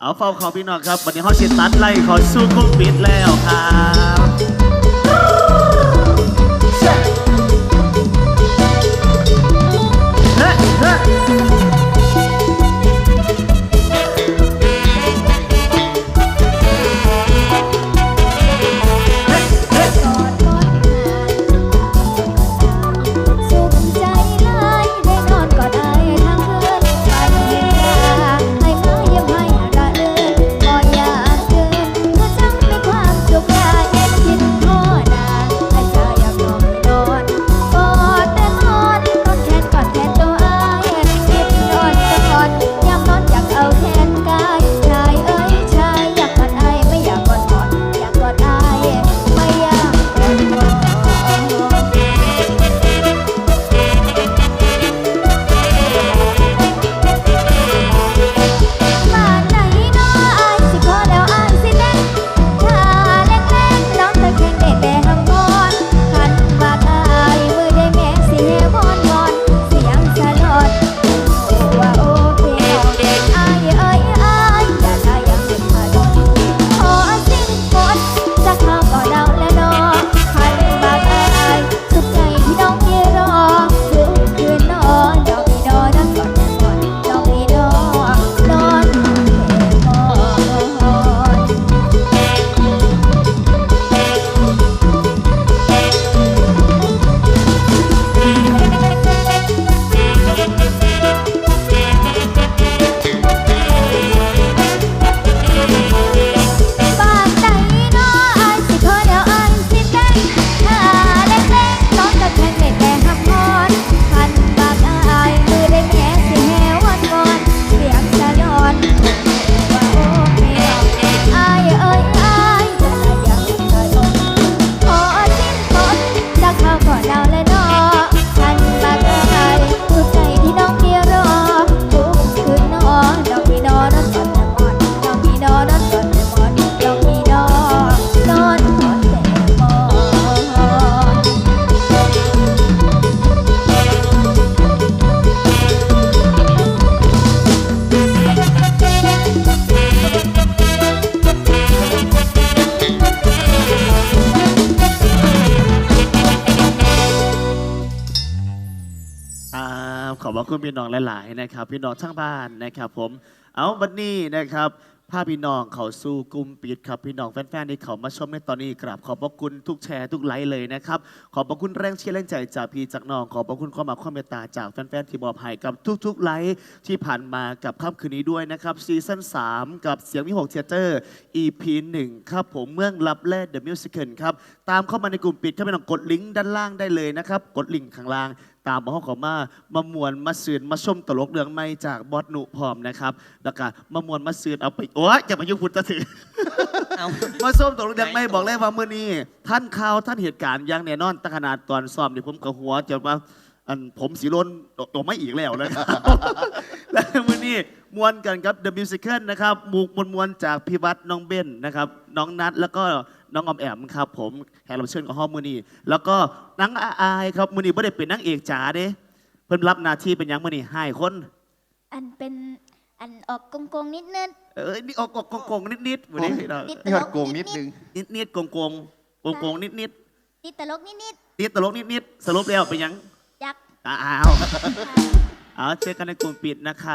เอาเฝ้าเขาพี่น้องครับ วันนี้เขาชิตัดไล่เขอสู้โควิดแล้วครับ อบคุณพี่น้องหลายๆนะครับ พี่น้องทั้งบ้านนะครับ ผม เอาวันนี้นะครับพาพี่น้องเขาสู้กลุ่มปิดครับพี่น้องแฟนๆที่เขามาชมในตอนนี้กราบขอบพระคุณทุกแชร์ทุกไลค์เลยนะครับขอบพระคุณแรงเชียร์แรงใจจากพี่จากน้องขอบพระคุณความรักความเมตตาจากแฟนๆที่มอบให้กับทุกๆไลค์ที่ผ่านมากับค่ำคืนนี้ด้วยนะครับซีซั่น3 กับเสียงวิหกเทเตอร์ EP 1ครับผมเมืองลับแล The Musical ครับตามเข้ามาในกลุ่มปิดเข้าไปลองกดลิงก์ด้านล่างได้เลยนะครับกดลิงก์ข้างล่าง ตามมาห้องเขอมามามวนมาซืนมาชมตลกเรื่องไม่จากบอสหนุพร้อมนะครับแล้วก็มามวนมาซืนเอาไปโอ้ยจะมายุ่งพุทธถือ เอา มาส้มตกลงยังไม่บอกเลยว่ามื่อนี้ ท่านข่าวท่านเหตุการณ์อยังแน่นอนตั้งขนาดตอนซ้อมนี่ผมกับหัวจนว่าอันผมสีล้นตกไม่อีกแล้วนะครับ และมื่อนี้มวนกันครับ The Musical นะครับหมูกมวลมวลๆจากพี่วัดน้องเบนนะครับ น้องนัทแล้วก็ น้องออมแอมครับผมแขกรับเชิญของห้องมือนี้แล้วก็นางอาอายครับมือนี้ไม่ได้เป็นนางเอกจ๋าเด้เพิ่นรับหนาที่เป็นหยังมือนี้ให้คน อันเป็นอันออกกงๆนิดนึงเอ้ยนี่ออกกงกงๆนิดๆมือนี้พี่น้องนิดตนี่ลฮอดกโกงนิดนึงนิดๆกงกงกงกงๆนิดๆนิดตลกนิดนิดติดตลกนิดๆสรุปแล้วเป็นหยังๆจักอ้าวเอาเจอกันในกลุ่มปิดนะครับ